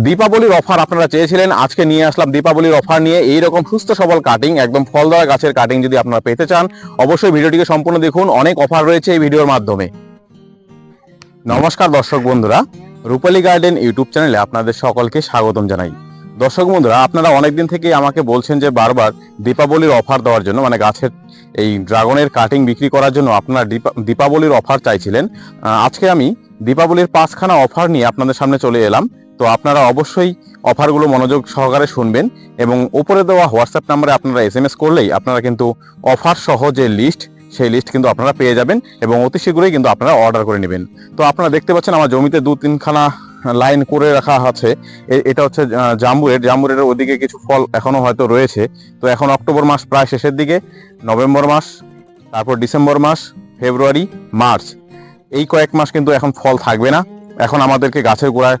দীপাবলির অফার আপনারা চেয়েছিলেন, আজকে নিয়ে আসলাম দীপাবলির অফার নিয়ে। এই রকম সুস্থ সবল কাটিং একদম ফল দেওয়া গাছের কাটিং যদি আপনারা পেতে চান, অবশ্যই ভিডিওটিকে সম্পূর্ণ দেখুন। অনেক অফার রয়েছে এই ভিডিওর মাধ্যমে। নমস্কার দর্শক বন্ধুরা, রূপালী গার্ডেন ইউটিউব চ্যানেলে আপনাদের সকলকে স্বাগতম জানাই। দর্শক বন্ধুরা, আপনারা অনেকদিন থেকে আমাকে বলছেন যে বারবার দীপাবলির অফার দেওয়ার জন্য মানে গাছের এই ড্রাগনের কাটিং বিক্রি করার জন্য আপনারা দীপা- দীপাবলির অফার চাইছিলেন। আজকে আমি দীপাবলির পাঁচখানা অফার নিয়ে আপনাদের সামনে চলে এলাম। তো আপনারা অবশ্যই অফারগুলো মনোযোগ সহকারে শুনবেন এবং উপরে দেওয়া হোয়াটসঅ্যাপ নাম্বারে আপনারা এস এম এস করলেই আপনারা কিন্তু অফার সহ যে লিস্ট, সেই লিস্ট কিন্তু আপনারা পেয়ে যাবেন এবং অতি শীঘ্রই কিন্তু আপনারা অর্ডার করে নেবেন। তো আপনারা দেখতে পাচ্ছেন আমার জমিতে দু তিনখানা লাইন করে রাখা আছে। এটা হচ্ছে জাম্বুরের। জাম্বুরের ওদিকে কিছু ফল এখনও হয়তো রয়েছে। তো এখন অক্টোবর মাস প্রায় শেষের দিকে। নভেম্বর মাস, তারপর ডিসেম্বর মাস, ফেব্রুয়ারি, মার্চ। এই কয়েক মাস কিন্তু এখন ফল থাকবে না। এখন আমাদেরকে গাছের গোড়ায়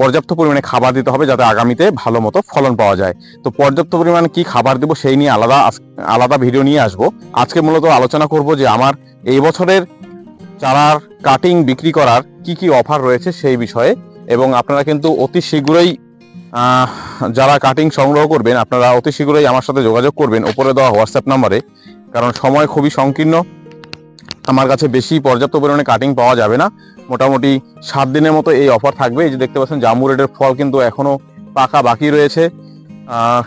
পর্যাপ্ত পরিমাণে খাবার দিতে হবে যাতে আগামীতে ভালো মতো ফলন পাওয়া যায়। তো পর্যাপ্ত পরিমাণে কি খাবার দেবো সেই নিয়ে আলাদা আলাদা ভিডিও নিয়ে আসব। আজকে মূলত আলোচনা করব যে আমার এই বছরের চারার কাটিং বিক্রি করার কি কি অফার রয়েছে সেই বিষয়ে এবং আপনারা কিন্তু অতি শীঘ্রই যারা কাটিং সংগ্রহ করবেন, আপনারা অতি শীঘ্রই আমার সাথে যোগাযোগ করবেন উপরে দেওয়া হোয়াটসঅ্যাপ নাম্বারে। কারণ সময় খুবই সংকীর্ণ। আমার কাছে বেশি পর্যাপ্ত পরিমাণে কাটিং পাওয়া যাবে না। মোটামুটি সাত দিনের মতো এই অফার থাকবে। এই যে দেখতে পাচ্ছেন, জাম্বু রেডের ফল কিন্তু এখনও পাকা বাকি রয়েছে।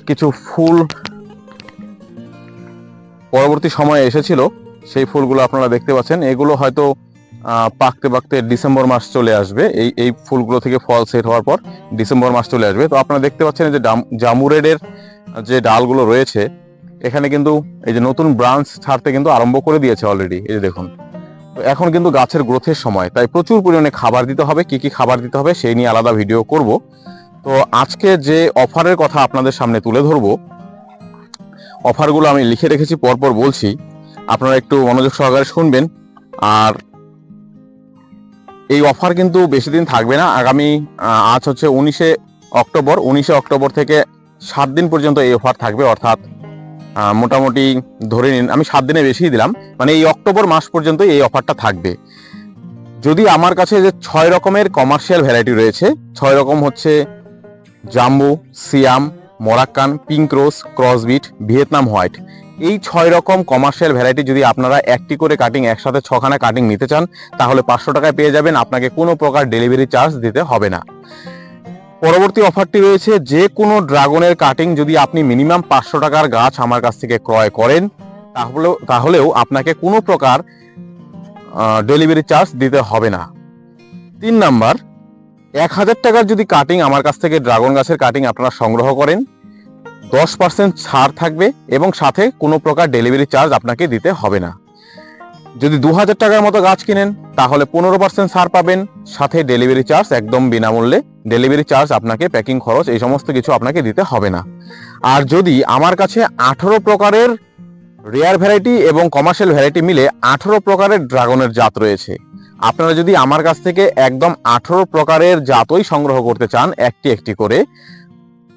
কিছু ফুল পরবর্তী সময়ে এসেছিল, সেই ফুলগুলো আপনারা দেখতে পাচ্ছেন। এগুলো হয়তো পাকতে পাকতে ডিসেম্বর মাস চলে আসবে। এই এই ফুলগুলো থেকে ফল সেট হওয়ার পর ডিসেম্বর মাস চলে আসবে। তো আপনারা দেখতে পাচ্ছেন যে ডাম- জামু রেডের যে ডালগুলো রয়েছে, এখানে কিন্তু এই যে নতুন ব্রাঞ্চ ছাড়তে কিন্তু আরম্ভ করে দিয়েছে অলরেডি এই যে দেখুন এখন কিন্তু গাছের গ্রোথের সময়, তাই প্রচুর পরিমাণে খাবার দিতে হবে, কি কি খাবার দিতে হবে সেই নিয়ে আলাদা ভিডিও করব। তো আজকে যে অফারের কথা আপনাদের সামনে তুলে ধরবো, অফারগুলো আমি লিখে রেখেছি, পরপর বলছি। আপনারা একটু মনোযোগ সহকারে শুনবেন। আর এই অফার কিন্তু বেশি দিন থাকবে না। আগামী আজ হচ্ছে উনিশে অক্টোবর। উনিশে অক্টোবর থেকে সাত দিন পর্যন্ত এই অফার থাকবে, অর্থাৎ মোটামুটি ধরে নিন, আমি সাত দিনে বেশি দিলাম। মানে এই অক্টোবর মাস পর্যন্ত এই অফারটা থাকবে। যদি আমার কাছে যে ছয় রকমের কমার্শিয়াল ভ্যারাইটি রয়েছে, ছয় রকম হচ্ছে জাম্বু, সিয়াম, মরাক্কান পিঙ্ক রোজ ক্রসবিট ভিয়েতনাম হোয়াইট। এই ছয় রকম কমার্শিয়াল ভ্যারাইটি যদি আপনারা একটি করে কাটিং একসাথে ছখানা কাটিং নিতে চান, তাহলে পাঁচশো টাকায় পেয়ে যাবেন, আপনাকে কোনো প্রকার ডেলিভারি চার্জ দিতে হবে না। পরবর্তী অফারটি রয়েছে, যে কোনো ড্রাগনের কাটিং যদি আপনি মিনিমাম পাঁচশো টাকার গাছ আমার কাছ থেকে ক্রয় করেন, তাহলেও তাহলেও আপনাকে কোনো প্রকার ডেলিভারি চার্জ দিতে হবে না। তিন নাম্বার, এক হাজার টাকার যদি কাটিং আমার কাছ থেকে ড্রাগন গাছের কাটিং আপনারা সংগ্রহ করেন, দশ পার্সেন্ট ছাড় থাকবে এবং সাথে কোনো প্রকার ডেলিভারি চার্জ আপনাকে দিতে হবে না। যদি দু হাজার টাকার মতো গাছ কিনেন, তাহলে পনেরো পার্সেন্ট ছাড় পাবেন, সাথে ডেলিভারি চার্জ একদম বিনামূল্যে। ডেলিভারি চার্জ আপনাকে প্যাকিং খরচ, এই সমস্ত কিছু আপনাকে দিতে হবে না। আর যদি আমার কাছে আঠারো প্রকারের রেয়ার ভ্যারাইটি এবং কমার্শিয়াল ভ্যারাইটি মিলে আঠারো প্রকারের ড্রাগনের জাত রয়েছে, আপনারা যদি আমার কাছ থেকে একদম আঠারো প্রকারের জাতই সংগ্রহ করতে চান, একটি একটি করে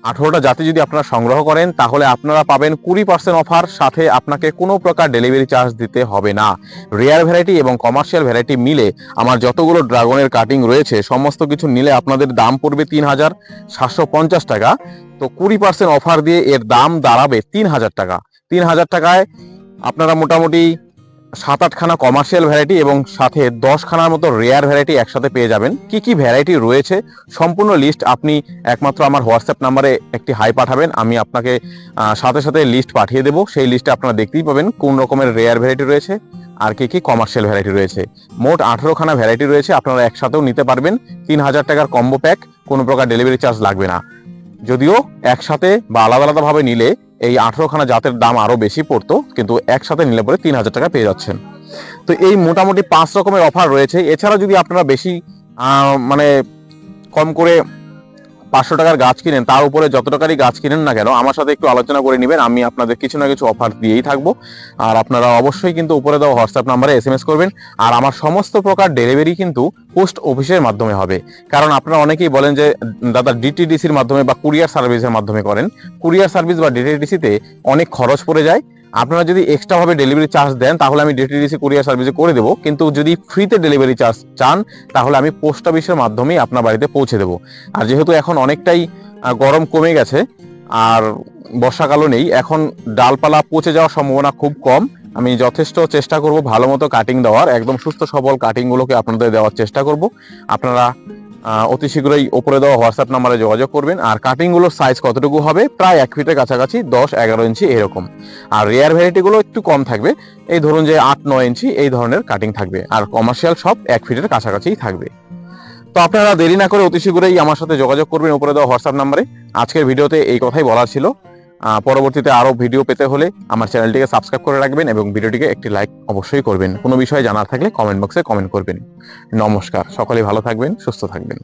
আঠারোটা জাতি যদি আপনারা সংগ্রহ করেন, তাহলে আপনারা পাবেন কুড়ি পার্সেন্ট অফার, সাথে আপনাকে কোনো প্রকার ডেলিভারি চার্জ দিতে হবে না। রেয়ার ভ্যারাইটি এবং কমার্শিয়াল ভ্যারাইটি মিলে আমার যতগুলো ড্রাগনের কাটিং রয়েছে, সমস্ত কিছু নিলে আপনাদের দাম পড়বে তিন হাজার সাতশো পঞ্চাশ টাকা। তো কুড়ি পার্সেন্ট অফার দিয়ে এর দাম দাঁড়াবে তিন হাজার টাকা। তিন হাজার টাকায় আপনারা মোটামুটি সাত আটখানা কমার্শিয়াল ভ্যারাইটি এবং সাথে দশখানার মতো রেয়ার ভ্যারাইটি একসাথে পেয়ে যাবেন। কি কি ভ্যারাইটি রয়েছে সম্পূর্ণ লিস্ট আপনি একমাত্র আমার হোয়াটসঅ্যাপ নাম্বারে একটি হাই পাঠাবেন। আমি আপনাকে সাথে সাথে লিস্ট পাঠিয়ে দেবো। সেই লিস্টে আপনারা দেখতেই পাবেন কোন রকমের রেয়ার ভ্যারাইটি রয়েছে আর কি কি কমার্শিয়াল ভ্যারাইটি রয়েছে। মোট আঠারো খানা ভ্যারাইটি রয়েছে, আপনারা একসাথেও নিতে পারবেন। তিন হাজার টাকার কম্বো প্যাক কোনো প্রকার ডেলিভারি চার্জ লাগবে না। যদিও একসাথে বা আলাদা আলাদাভাবে নিলে এই আঠেরোখানা জাতের দাম আরও বেশি পড়তো, কিন্তু একসাথে নিলে পরে তিন হাজার টাকা পেয়ে যাচ্ছেন। তো এই মোটামুটি পাঁচ রকমের অফার রয়েছে। এছাড়া যদি আপনারা বেশি মানে কম করে পাঁচশো টাকার গাছ কিনেন, তার উপরে যত টাকারই গাছ কিনেন না কেন, আমার সাথে একটু আলোচনা করে নেবেন, আমি আপনাদের কিছু না কিছু অফার দিয়েই থাকব। আর আপনারা অবশ্যই কিন্তু উপরে দেওয়া হোয়াটসঅ্যাপ নাম্বারে এস এম এস করবেন, আর আমার সমস্ত প্রকার ডেলিভারি কিন্তু পোস্ট অফিসের মাধ্যমে হবে। কারণ আপনারা অনেকেই বলেন যে, দাদা ডিটিডিসির মাধ্যমে বা কুরিয়ার সার্ভিসের মাধ্যমে করেন। কুরিয়ার সার্ভিস বা ডিটিডিসিতে অনেক খরচ পড়ে যায় আপনারা যদি এক্সট্রাভাবে ডেলিভারি চার্জ দেন, তাহলে আমি ডিটিডিসি কুরিয়ার সার্ভিসে করে দেবো। কিন্তু যদি ফ্রিতে ডেলিভারি চার্জ চান, তাহলে আমি পোস্ট অফিসের মাধ্যমেই আপনার বাড়িতে পৌঁছে দেবো। আর যেহেতু এখন অনেকটাই গরম কমে গেছে, আর বর্ষাকালও নেই, এখন ডালপালা পচে যাওয়ার সম্ভাবনা খুব কম। আমি যথেষ্ট চেষ্টা করব ভালো মতো কাটিং দেওয়ার, একদম সুস্থ সবল কাটিংগুলোকে আপনাদের দেওয়ার চেষ্টা করব। আপনারা অতি শীঘ্রই ওপরে দেওয়া হোয়াটসঅ্যাপ নাম্বারে যোগাযোগ করবেন। আর কাটিংগুলোর সাইজ কতটুকু হবে? প্রায় এক ফিটের কাছাকাছি, দশ, এগারো ইঞ্চি এরকম। আর রেয়ার ভ্যারাইটিগুলো একটু কম থাকবে। এই ধরুন যে আট, নয় ইঞ্চি, এই ধরনের কাটিং থাকবে। আর কমার্শিয়াল সব এক ফিটের কাছাকাছিই থাকবে। তো আপনারা দেরি না করে অতি শীঘ্রই আমার সাথে যোগাযোগ করবেন উপরে দেওয়া হোয়াটসঅ্যাপ নাম্বারে। আজকের ভিডিওতে এই কথাই বলার ছিল। পরবর্তীতে আরও ভিডিও পেতে হলে আমার চ্যানেলটিকে সাবস্ক্রাইব করে রাখবেন এবং ভিডিওটিকে একটি লাইক অবশ্যই করবেন। কোনো বিষয়ে জানার থাকলে কমেন্ট বক্সে কমেন্ট করবেন। নমস্কার, সকলে ভালো থাকবেন, সুস্থ থাকবেন।